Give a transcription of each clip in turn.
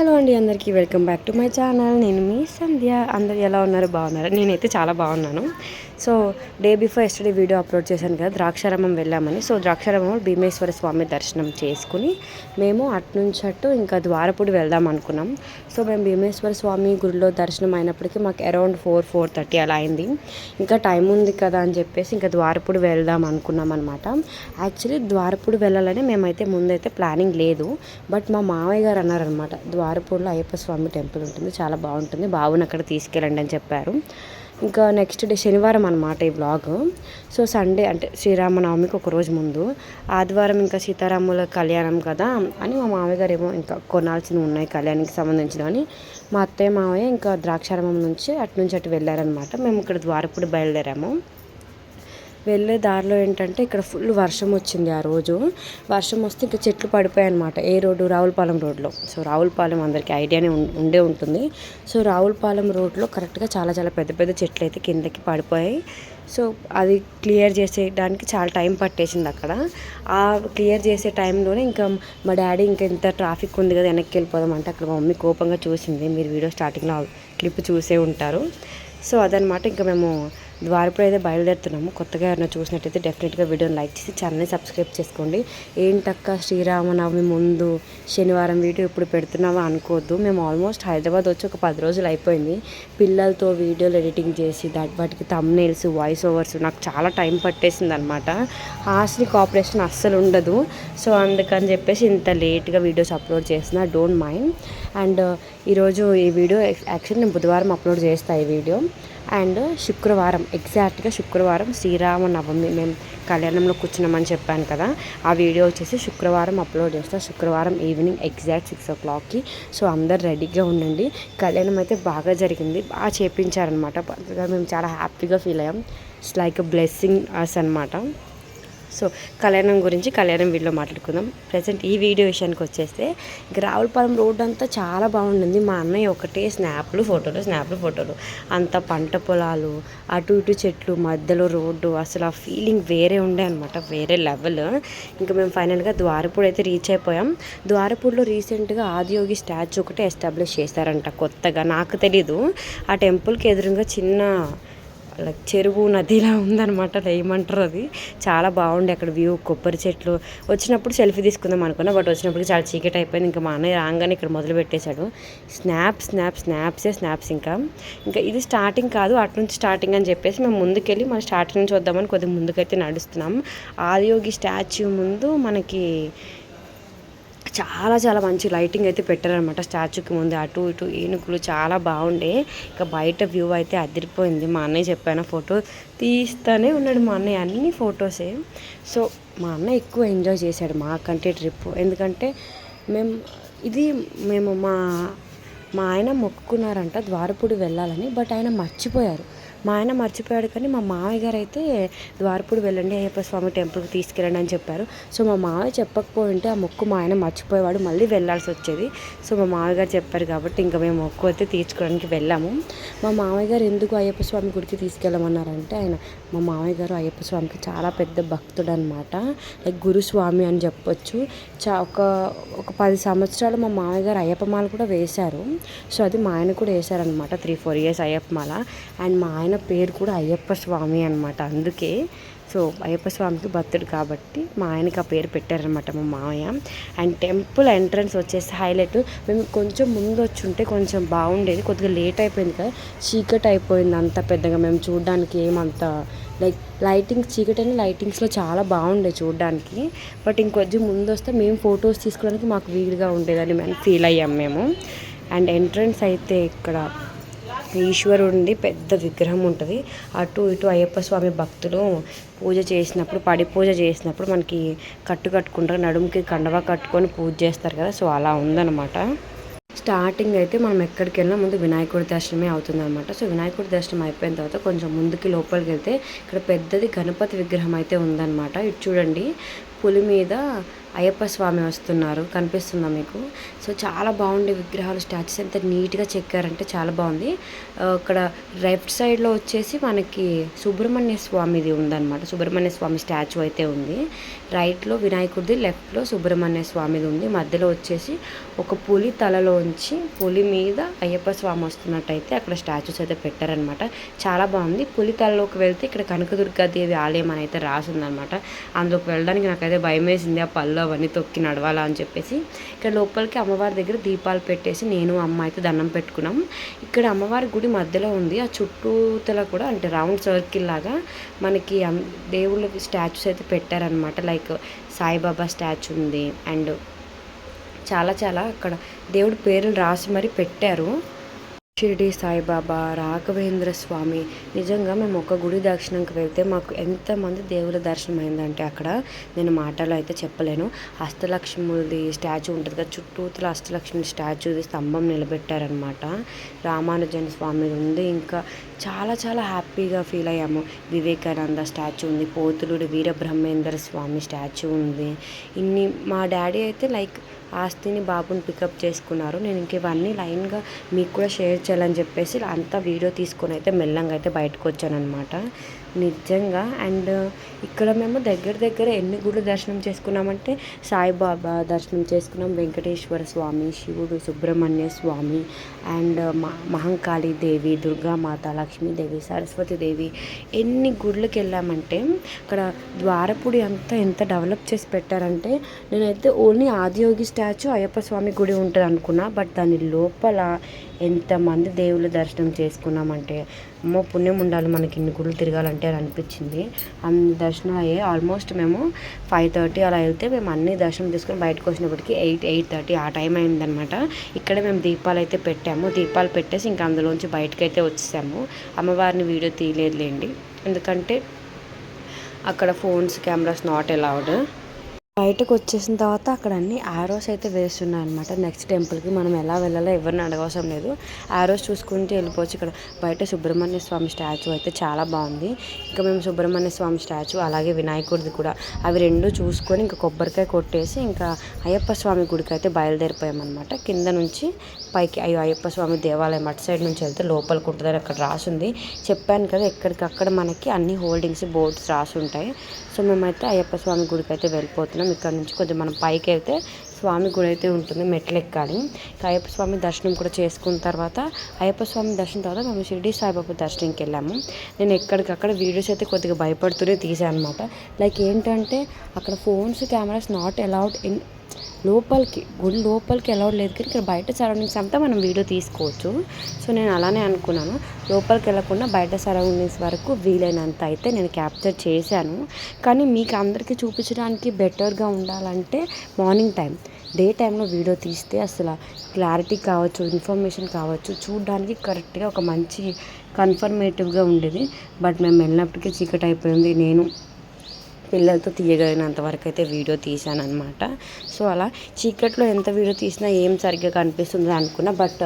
Hello అండి అందరికీ welcome back to my channel. నేను మీ సంధ్య. అందరు ఎలా ఉన్నారు? బాగున్నారు? నేనైతే చాలా బాగున్నాను. So day before yesterday video upload చేశాను కదా ద్రాక్షారామం వెళ్ళామని. సో ద్రాక్షారామం భీమేశ్వర స్వామి దర్శనం చేసుకుని మేము అటు నుంచి అటు ఇంకా ద్వారపూడి వెళ్దాం అనుకున్నాం. సో మేము భీమేశ్వర స్వామి గుడిలో దర్శనం అయినప్పటికీ మాకు అరౌండ్ ఫోర్ ఫోర్ థర్టీ అలా అయింది. ఇంకా టైం ఉంది కదా అని చెప్పేసి ఇంకా ద్వారపూడి వెళ్దాం అనుకున్నాం అనమాట యాక్చువల్లీ ద్వారపూడి వెళ్ళాలని మేమైతే ముందైతే ప్లానింగ్ లేదు. బట్ మా మావయ్య గారు అన్నారనమాట ద్వారపూడిలో అయ్యప్ప స్వామి టెంపుల్ ఉంటుంది చాలా బాగుంటుంది బాబుని అక్కడ తీసుకెళ్ళండి అని చెప్పారు. ఇంకా నెక్స్ట్ డే శనివారం అనమాట ఈ బ్లాగ్ సో సండే అంటే శ్రీరామనవమికి ఒక రోజు ముందు. ఆదివారం ఇంకా సీతారాముల కళ్యాణం కదా అని మా మామయ్యగారు ఏమో ఇంకా కొనాల్సినవి ఉన్నాయి కళ్యాణానికి సంబంధించిన అని. మా అత్తయ్య మామయ్య ఇంకా ద్రాక్షారామం నుంచి అటు నుంచి అటు వెళ్ళారనమాట మేము ఇక్కడ ద్వారపుడు బయలుదేరాము. వెళ్ళే దారిలో ఏంటంటే ఇక్కడ ఫుల్ వర్షం వచ్చింది ఆ రోజు. వర్షం వస్తే ఇంకా చెట్లు పడిపోయాయి అనమాట ఏ రోడ్డు? రావులపాలెం రోడ్లో. సో రావులపాలెం అందరికీ ఐడియానే ఉండే ఉంటుంది. సో రావులపాలెం రోడ్లో కరెక్ట్గా చాలా చాలా పెద్ద పెద్ద చెట్లు అయితే కిందకి పడిపోయాయి. సో అది క్లియర్ చేసేయడానికి చాలా టైం పట్టేసింది అక్కడ. ఆ క్లియర్ చేసే టైంలోనే ఇంకా మా డాడీ ఇంకా ఇంత ట్రాఫిక్ ఉంది కదా వెనక్కి వెళ్ళిపోదాం అంటే అక్కడ మా మమ్మీ కోపంగా చూసింది. మీరు వీడియో స్టార్టింగ్లో క్లిప్ చూసే ఉంటారు. సో అదనమాట ఇంకా మేము ద్వారపుడు అయితే బయలుదేరుతున్నాము. కొత్తగా ఎవరైనా చూసినట్టయితే డెఫినెట్గా వీడియోని లైక్ చేసి ఛానల్ని సబ్స్క్రైబ్ చేసుకోండి. ఏంటక్క శ్రీరామనవమి ముందు శనివారం వీడియో ఇప్పుడు పెడుతున్నావా అనుకోవద్దు మేము ఆల్మోస్ట్ హైదరాబాద్ వచ్చి ఒక పది రోజులు అయిపోయింది. పిల్లలతో వీడియోలు ఎడిటింగ్ చేసి దాటి వాటికి తమ్నేల్స్ వాయిస్ ఓవర్స్ నాకు చాలా టైం పట్టేసింది అనమాట హాస్ని కోఆపరేషన్ అస్సలు ఉండదు. సో అందుకని చెప్పేసి ఇంత లేట్గా వీడియోస్ అప్లోడ్ చేసిన డోంట్ మైండ్ అండ్ ఈరోజు ఈ వీడియో యాక్చువల్లీ నేను బుధవారం అప్లోడ్ చేస్తాను ఈ వీడియో అండ్ శుక్రవారం ఎగ్జాక్ట్గా శుక్రవారం శ్రీరామ నవమి మేము కళ్యాణంలో కూర్చున్నామని చెప్పాను కదా. ఆ వీడియో వచ్చేసి శుక్రవారం అప్లోడ్ చేస్తాను శుక్రవారం ఈవినింగ్ ఎగ్జాక్ట్ సిక్స్ ఓ క్లాక్కి సో అందరు రెడీగా ఉండండి. కళ్యాణం అయితే బాగా జరిగింది. బాగా చేపించారనమాట మేము చాలా హ్యాపీగా ఫీల్ అయ్యాం. ఇట్స్ లైక్ బ్లెస్సింగ్ అస్ అనమాట సో కళ్యాణం గురించి కళ్యాణం వీడియో మాట్లాడుకుందాం. ప్రజెంట్ ఈ వీడియో విషయానికి వచ్చేస్తే ఇక రావులపాలెం రోడ్ అంతా చాలా బాగుండింది మా అన్నయ్య ఒకటే స్నాప్లు ఫోటోలు స్నాప్లు ఫోటోలు. అంత పంట పొలాలు అటు ఇటు చెట్లు మధ్యలో రోడ్డు అసలు ఆ ఫీలింగ్ వేరే ఉండే అనమాట వేరే లెవెల్. ఇంకా మేము ఫైనల్గా ద్వారపూడి అయితే రీచ్ అయిపోయాం. ద్వారపూడిలో రీసెంట్గా ఆదియోగి స్టాచ్యూ ఒకటే ఎస్టాబ్లిష్ చేశారంట కొత్తగా. నాకు తెలీదు. ఆ టెంపుల్కి ఎదురుగా చిన్న లైక్ చెరువు నదిలా ఉందన్నమాట ఏమంటారు అది. చాలా బాగుండే అక్కడ వ్యూ కొబ్బరి చెట్లు. వచ్చినప్పుడు సెల్ఫీ తీసుకుందాం అనుకున్నా బట్ వచ్చినప్పుడు చాలా చీకటి అయిపోయింది. ఇంకా మా అన్నయ్య రాగానే ఇక్కడ మొదలు పెట్టేశాడు. స్నాప్ స్నాప్ స్నాప్సే స్నాప్స్ ఇంకా. ఇంకా ఇది స్టార్టింగ్ కాదు అటు నుంచి స్టార్టింగ్ అని చెప్పేసి మేము ముందుకెళ్ళి మన స్టార్టింగ్ నుంచి వద్దామని కొద్దిగా ముందుకైతే నడుస్తున్నాం. ఆదియోగి స్టాచ్యూ ముందు మనకి చాలా చాలా మంచి లైటింగ్ అయితే పెట్టారనమాట స్టాచ్యూకి ముందు. అటు ఇటు ఏనుగులు చాలా బాగుండే. ఇక బయట వ్యూ అయితే అదిరిపోయింది. మా అన్నయ్య చెప్పాను ఫోటో తీస్తూనే ఉన్నాడు మా అన్నయ్య అన్ని ఫొటోసే. సో మా అన్నయ్య ఎక్కువ ఎంజాయ్ చేశాడు మాకంటే ట్రిప్ ఎందుకంటే మేము ఇది మేము మా మా ఆయన మొక్కుకున్నారంట ద్వారపుడి వెళ్ళాలని బట్ ఆయన మర్చిపోయారు. మా ఆయన మర్చిపోయాడు కానీ మా మామయ్య గారు అయితే ద్వారపుడు వెళ్ళండి అయ్యప్ప స్వామి టెంపుల్కి తీసుకెళ్ళండి అని చెప్పారు. సో మా మామయ్య చెప్పకపోయి ఉంటే ఆ మొక్కు మా ఆయన మర్చిపోయేవాడు మళ్ళీ వెళ్ళాల్సి వచ్చేది. సో మా మామయ్య గారు చెప్పారు కాబట్టి ఇంకా మేము మొక్కు అయితే తీర్చుకోవడానికి వెళ్ళాము. మా మామయ్య గారు ఎందుకు అయ్యప్ప స్వామి గుడికి తీసుకెళ్ళమన్నారంటే ఆయన మా మామయ్య గారు అయ్యప్ప స్వామికి చాలా పెద్ద భక్తుడు అనమాట లైక్ గురుస్వామి అని చెప్పొచ్చు. చా ఒక ఒక పది సంవత్సరాలు మా మామయ్య గారు అయ్యప్ప మాల కూడా వేశారు. సో అది మా ఆయన కూడా వేశారనమాట త్రీ ఫోర్ ఇయర్స్ అయ్యప్ప మాల. అండ్ మా ఆయన పేరు కూడా అయ్యప్ప స్వామి అనమాట అందుకే సో అయ్యప్ప స్వామికి భక్తుడు కాబట్టి మా ఆయనకి ఆ పేరు పెట్టారనమాట మా మామయ్య. అండ్ టెంపుల్ ఎంట్రన్స్ వచ్చేసి హైలైట్. మేము కొంచెం ముందు వచ్చి ఉంటే కొంచెం బాగుండేది. కొద్దిగా లేట్ అయిపోయింది కదా. చీకటి అయిపోయింది అంత పెద్దగా. మేము చూడడానికి ఏమంత లైక్ లైటింగ్స్ చీకటి అయిన లైటింగ్స్లో చాలా బాగుండే చూడడానికి. బట్ ఇంకొంచెం ముందు వస్తే మేము ఫొటోస్ తీసుకోవడానికి మాకు వీలుగా ఉండేదని మేము ఫీల్ అయ్యాం మేము. అండ్ ఎంట్రన్స్ అయితే ఇక్కడ ఈశ్వరుడి పెద్ద విగ్రహం ఉంటుంది. అటు ఇటు అయ్యప్ప స్వామి భక్తులు పూజ చేసినప్పుడు పడి పూజ చేసినప్పుడు మనకి కట్టు కట్టుకుంటారు. నడుముకి కండవ కట్టుకొని పూజ చేస్తారు కదా. సో అలా ఉందన్నమాట. స్టార్టింగ్ అయితే మనం ఎక్కడికి వెళ్ళినా ముందు వినాయకుడి దర్శనమే అవుతుందన్నమాట. సో వినాయకుడి దర్శనం అయిపోయిన తర్వాత కొంచెం ముందుకి లోపలికి వెళ్తే ఇక్కడ పెద్దది గణపతి విగ్రహం అయితే ఉందన్నమాట. ఇటు చూడండి. పులి మీద అయ్యప్ప స్వామి వస్తున్నారు. కనిపిస్తుందా మీకు? సో చాలా బాగుండే విగ్రహాలు స్టాచ్యూస్ ఎంత నీట్గా చెక్కారంటే చాలా బాగుంది. అక్కడ లెఫ్ట్ సైడ్లో వచ్చేసి మనకి సుబ్రహ్మణ్య స్వామిది ఉందన్నమాట. సుబ్రహ్మణ్య స్వామి స్టాచ్యూ అయితే ఉంది. రైట్లో వినాయకుడిది లెఫ్ట్లో సుబ్రహ్మణ్య స్వామిది ఉంది. మధ్యలో వచ్చేసి ఒక పులి తలలోంచి పులి మీద అయ్యప్ప స్వామి వస్తున్నట్టయితే అక్కడ స్టాచ్యూస్ అయితే పెట్టారనమాట చాలా బాగుంది. పులి తలలోకి వెళ్తే ఇక్కడ కనకదుర్గాదేవి ఆలయం అని అయితే రాసిందనమాట అందులోకి వెళ్ళడానికి నాకు నాకైతే భయం వేసింది ఆ పళ్ళు అవన్నీ తొక్కి నడవాలా అని చెప్పేసి. ఇక్కడ లోపలికి అమ్మవారి దగ్గర దీపాలు పెట్టేసి నేను అమ్మ అయితే దండం పెట్టుకున్నాం. ఇక్కడ అమ్మవారి గుడి మధ్యలో ఉంది. ఆ చుట్టూతల కూడా అంటే రౌండ్ సర్కిల్ లాగా మనకి దేవుళ్ళ స్టాచ్యూస్ అయితే పెట్టారనమాట లైక్ సాయిబాబా స్టాచ్యూ ఉంది అండ్ చాలా చాలా అక్కడ దేవుడి పేర్లు రాసి మరి పెట్టారు. షిరిడి సాయిబాబా రాఘవేంద్ర స్వామి. నిజంగా మేము ఒక గుడి దర్శనంకి వెళ్తే మాకు ఎంతమంది దేవుల దర్శనం అయిందంటే అక్కడ నేను మాటలు అయితే చెప్పలేను. హస్తలక్ష్ములది స్టాచ్యూ ఉంటుంది కదా చుట్టూతుల హస్తలక్ష్మి స్టాచ్యూది స్తంభం నిలబెట్టారనమాట రామానుజన్ స్వామి ఉంది. ఇంకా చాలా చాలా హ్యాపీగా ఫీల్ అయ్యాము. వివేకానంద స్టాచ్యూ ఉంది పోతులుడు వీరబ్రహ్మేంద్ర స్వామి స్టాచ్యూ ఉంది. ఇన్ని మా డాడీ అయితే లైక్ ఆస్తిని బాబుని పికప్ చేసుకున్నారు. నేను ఇంక ఇవన్నీ లైన్గా మీకు కూడా షేర్ చేయాలని చెప్పేసి అంతా వీడియో తీసుకొని అయితే మెల్లంగా అయితే బయటకు వచ్చానమాట నిజంగా. అండ్ ఇక్కడ మేము దగ్గర దగ్గర ఎన్ని గుళ్ళు దర్శనం చేసుకున్నామంటే సాయిబాబా దర్శనం చేసుకున్నాం వెంకటేశ్వర స్వామి శివుడు సుబ్రహ్మణ్య స్వామి అండ్ మహంకాళి దేవి దుర్గామాత లక్ష్మీదేవి సరస్వతీదేవి ఎన్ని గుళ్ళకి వెళ్ళామంటే ఇక్కడ ద్వారపుడి అంతా ఎంత డెవలప్ చేసి పెట్టారంటే నేనైతే ఓన్లీ ఆదియోగి స్టాచ్యూ అయ్యప్ప స్వామి గుడి ఉంటుంది అనుకున్నా బట్ దాని లోపల ఎంతమంది దేవుళ్ళ దర్శనం చేసుకున్నామంటే అమ్మో పుణ్యం ఉండాలి మనకి ఇన్ని గుళ్ళు తిరగాలంటే అని అనిపించింది. అన్ని దర్శనం అయ్యాయి ఆల్మోస్ట్ మేము ఫైవ్ థర్టీ అలా వెళ్తే మేము అన్ని దర్శనం చేసుకుని బయటకు వచ్చినప్పటికి ఎయిట్ ఎయిట్ థర్టీ ఆ టైం అయిందనమాట ఇక్కడే మేము దీపాలు అయితే పెట్టాము. దీపాలు పెట్టేసి ఇంకా అందులోంచి బయటకు అయితే వచ్చేసాము. అమ్మవారిని వీడియో తీయలేదులేండి. ఎందుకంటే అక్కడ ఫోన్స్ కెమెరాస్ నాట్ అలౌడ్. బయటకు వచ్చేసిన తర్వాత అక్కడ అన్ని ఆరోస్ అయితే వేస్తున్నాయి అనమాట నెక్స్ట్ టెంపుల్కి మనం ఎలా వెళ్ళాలో ఎవరిని అడగవసరం లేదు. ఆరోస్ చూసుకుంటూ వెళ్ళిపోవచ్చు. ఇక్కడ బయట సుబ్రహ్మణ్య స్వామి స్టాచ్యూ అయితే చాలా బాగుంది. ఇంకా మేము సుబ్రహ్మణ్య స్వామి స్టాచ్యూ అలాగే వినాయకుడిది కూడా. అవి రెండు చూసుకొని ఇంకా కొబ్బరికాయ కొట్టేసి ఇంకా అయ్యప్ప స్వామి గుడికి అయితే బయలుదేరిపోయామన్నమాట. కింద నుంచి పైకి అయ్యో అయ్యప్ప స్వామి దేవాలయం అటు సైడ్ నుంచి వెళ్తే లోపలికి ఉంటుందని అక్కడ రాసుంది చెప్పాను కదా ఎక్కడికక్కడ మనకి అన్ని హోల్డింగ్స్ బోర్డ్స్ రాసి ఉంటాయి. సో మేమైతే అయ్యప్ప స్వామి గుడికి అయితే వెళ్ళిపోతున్నాం. ఇక్కడ నుంచి కొంచెం మనం పైకి వెళ్తే స్వామి గుడి అయితే ఉంటుంది మెట్లు ఎక్కాలి అయ్యప్ప స్వామి దర్శనం కూడా చేసుకున్న తర్వాత అయ్యప్ప స్వామి దర్శనం తర్వాత మేము షిరిడి సాయిబాబా దర్శనంకి వెళ్ళాము. నేను ఎక్కడికక్కడ వీడియోస్ అయితే కొద్దిగా భయపడుతూనే తీసాను అనమాట లైక్ ఏంటంటే అక్కడ phones cameras not allowed in లోపలికి గుడి లోపలికి అలౌడ్ లేదు కానీ ఇక్కడ బయట సరౌండింగ్స్ అంతా మనం వీడియో తీసుకోవచ్చు. సో నేను అలానే అనుకున్నాను. లోపలికి వెళ్ళకుండా బయట సరౌండింగ్స్ వరకు వీలైనంత అయితే నేను క్యాప్చర్ చేశాను. కానీ మీకు అందరికీ చూపించడానికి బెటర్గా ఉండాలంటే మార్నింగ్ టైం డే టైంలో వీడియో తీస్తే అసలు క్లారిటీ కావచ్చు ఇన్ఫర్మేషన్ కావచ్చు చూడడానికి కరెక్ట్గా ఒక మంచి కన్ఫర్మేటివ్గా ఉండేది. బట్ మేము వెళ్ళినప్పటికీ చీకటి అయిపోయింది. నేను పిల్లలతో తీయగలిగినంత వరకు అయితే వీడియో తీశాను అనమాట సో అలా చీకట్లో ఎంత వీడియో తీసినా ఏం సరిగ్గా కనిపిస్తుందో అనుకున్నా బట్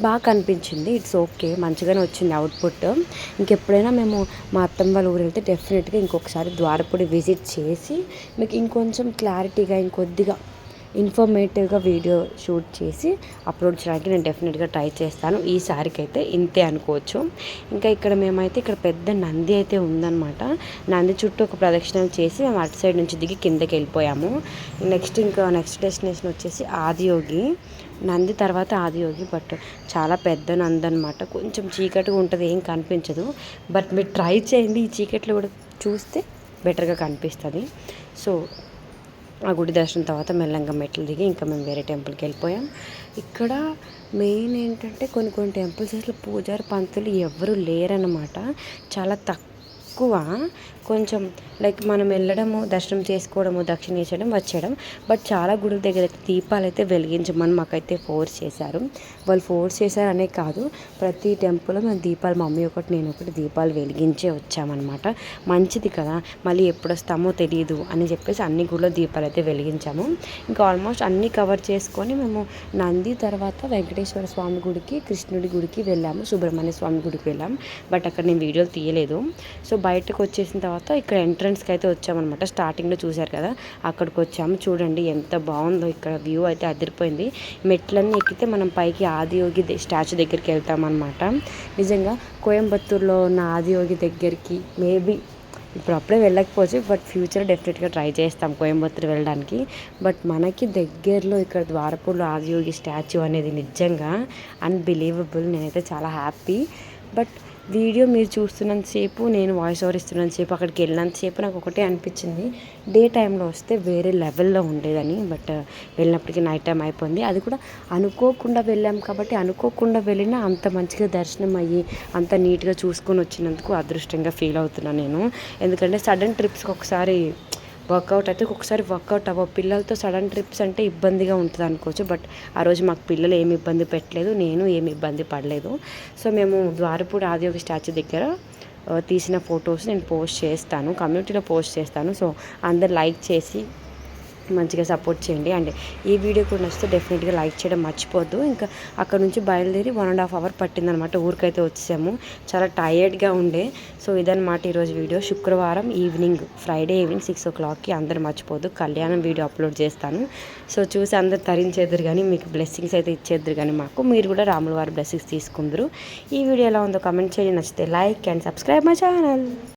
బాగా కనిపించింది. It's okay. మంచిగానే వచ్చింది అవుట్పుట్. ఇంకెప్పుడైనా మేము మా అత్తమ్మ వాళ్ళ ఊరు వెళ్తే డెఫినెట్గా ఇంకొకసారి ద్వారపుడి విజిట్ చేసి మీకు ఇంకొంచెం క్లారిటీగా ఇంకొద్దిగా ఇన్ఫర్మేటివ్గా వీడియో షూట్ చేసి అప్లోడ్ చేయడానికి నేను డెఫినెట్గా ట్రై చేస్తాను. ఈసారికి అయితే ఇంతే అనుకోవచ్చు. ఇంకా ఇక్కడ మేమైతే ఇక్కడ పెద్ద నంది అయితే ఉందన్నమాట. నంది చుట్టూ ఒక ప్రదక్షిణలు చేసి మేము అటు సైడ్ నుంచి దిగి కిందకి వెళ్ళిపోయాము. నెక్స్ట్ ఇంకా నెక్స్ట్ డెస్టినేషన్ వచ్చేసి ఆదియోగి. నంది తర్వాత ఆదియోగి బట్ చాలా పెద్ద నంది అనమాట కొంచెం చీకటిగా ఉంటుంది ఏం కనిపించదు. బట్ మీరు ట్రై చేయండి ఈ చీకట్లో కూడా చూస్తే బెటర్గా కనిపిస్తుంది. సో ఆ గుడి దర్శనం తర్వాత మెల్లంగా మెట్లు దిగి ఇంకా మేము వేరే టెంపుల్కి వెళ్ళిపోయాం. ఇక్కడ మెయిన్ ఏంటంటే కొన్ని కొన్ని టెంపుల్స్ అసలు పూజారి పంతులు ఎవరు లేరన్నమాట. చాలా తక్కువ కొంచెం లైక్ మనం వెళ్ళడము దర్శనం చేసుకోవడము దక్షిణ వేసడం వచ్చేయడం. బట్ చాలా గుడి దగ్గర అయితే దీపాలు అయితే వెలిగించమని మాకైతే ఫోర్స్ చేశారు. వాళ్ళు ఫోర్స్ చేశారనే కాదు ప్రతి టెంపుల్లో మేము దీపాలు మమ్మీ ఒకటి నేను ఒకటి దీపాలు వెలిగించే వచ్చామన్నమాట. మంచిది కదా మళ్ళీ ఎప్పుడు వస్తామో తెలియదు అని చెప్పేసి అన్ని గుడిలో దీపాలు అయితే వెలిగించాము. ఇంకా ఆల్మోస్ట్ అన్నీ కవర్ చేసుకొని మేము నంది తర్వాత వెంకటేశ్వర స్వామి గుడికి కృష్ణుడి గుడికి వెళ్ళాము సుబ్రహ్మణ్య స్వామి గుడికి వెళ్ళాము. బట్ అక్కడ నేను వీడియోలు తీయలేదు. సో బయటకు వచ్చేసిన తర్వాత ఇక్కడ ఎంట్రన్స్కి అయితే వచ్చామన్నమాట. స్టార్టింగ్లో చూశారు కదా అక్కడికి వచ్చాము. చూడండి ఎంత బాగుందో ఇక్కడ వ్యూ అయితే అదిరిపోయింది. మెట్లన్నీ ఎక్కితే మనం పైకి ఆదియోగి స్టాచ్యూ దగ్గరికి వెళ్తామన్నమాట. నిజంగా కోయంబత్తూరులో ఉన్న ఆదియోగి దగ్గరికి మేబీ ఇప్పుడు అప్పుడే వెళ్ళకపోవచ్చు బట్ ఫ్యూచర్ డెఫినెట్గా ట్రై చేస్తాం కోయంబత్తూరు వెళ్ళడానికి. బట్ మనకి దగ్గరలో ఇక్కడ ద్వారపూర్లో ఆదియోగి స్టాచ్యూ అనేది నిజంగా అన్బిలీవబుల్. నేనైతే చాలా హ్యాపీ. బట్ వీడియో మీరు చూస్తున్నంతసేపు నేను వాయిస్ ఓవర్ ఇస్తున్నంతసేపు అక్కడికి వెళ్ళినంతసేపు నాకు ఒకటే అనిపించింది. డే టైంలో వస్తే వేరే లెవెల్లో ఉండేదని బట్ వెళ్ళినప్పటికీ నైట్ టైం అయిపోయింది. అది కూడా అనుకోకుండా వెళ్ళాం కాబట్టి అనుకోకుండా వెళ్ళినా అంత మంచిగా దర్శనం అయ్యి అంత నీట్గా చూసుకొని వచ్చినందుకు అదృష్టంగా ఫీల్ అవుతున్నాను నేను. ఎందుకంటే సడన్ ట్రిప్స్కి ఒకసారి వర్కౌట్ అయితే ఒకసారి వర్కౌట్ అవ్వ పిల్లలతో సడన్ ట్రిప్స్ అంటే ఇబ్బందిగా ఉంటుంది అనుకోవచ్చు. బట్ ఆ రోజు మాకు పిల్లలు ఏమి ఇబ్బంది పెట్టలేదు. నేను ఏమి ఇబ్బంది పడలేదు. సో మేము ద్వారపూడి ఆదియోగి స్టాచ్యూ దగ్గర తీసిన ఫొటోస్ నేను పోస్ట్ చేస్తాను. కమ్యూనిటీలో పోస్ట్ చేస్తాను. సో అందరు లైక్ చేసి మంచిగా సపోర్ట్ చేయండి. అండ్ ఈ వీడియో కూడా నచ్చితే డెఫినెట్గా లైక్ చేయడం మర్చిపోద్దు. ఇంకా అక్కడ నుంచి బయలుదేరి వన్ అండ్ హాఫ్ అవర్ పట్టిందనమాట. ఊరికైతే వచ్చేసాము. చాలా టైర్డ్గా ఉండే. సో ఇదనమాట ఈరోజు వీడియో శుక్రవారం ఈవినింగ్ ఫ్రైడే ఈవినింగ్ సిక్స్ ఓ క్లాక్కి అందరు మర్చిపోద్దు. కళ్యాణం వీడియో అప్లోడ్ చేస్తాను. సో చూసి అందరు తరించేద్దరు కానీ మీకు బ్లెస్సింగ్స్ అయితే ఇచ్చేద్దరు కానీ మాకు. మీరు కూడా రాముల వారి బ్లెస్సింగ్స్ తీసుకుందరు. ఈ వీడియో ఎలా ఉందో కమెంట్ చేయండి. నచ్చితే like and subscribe my channel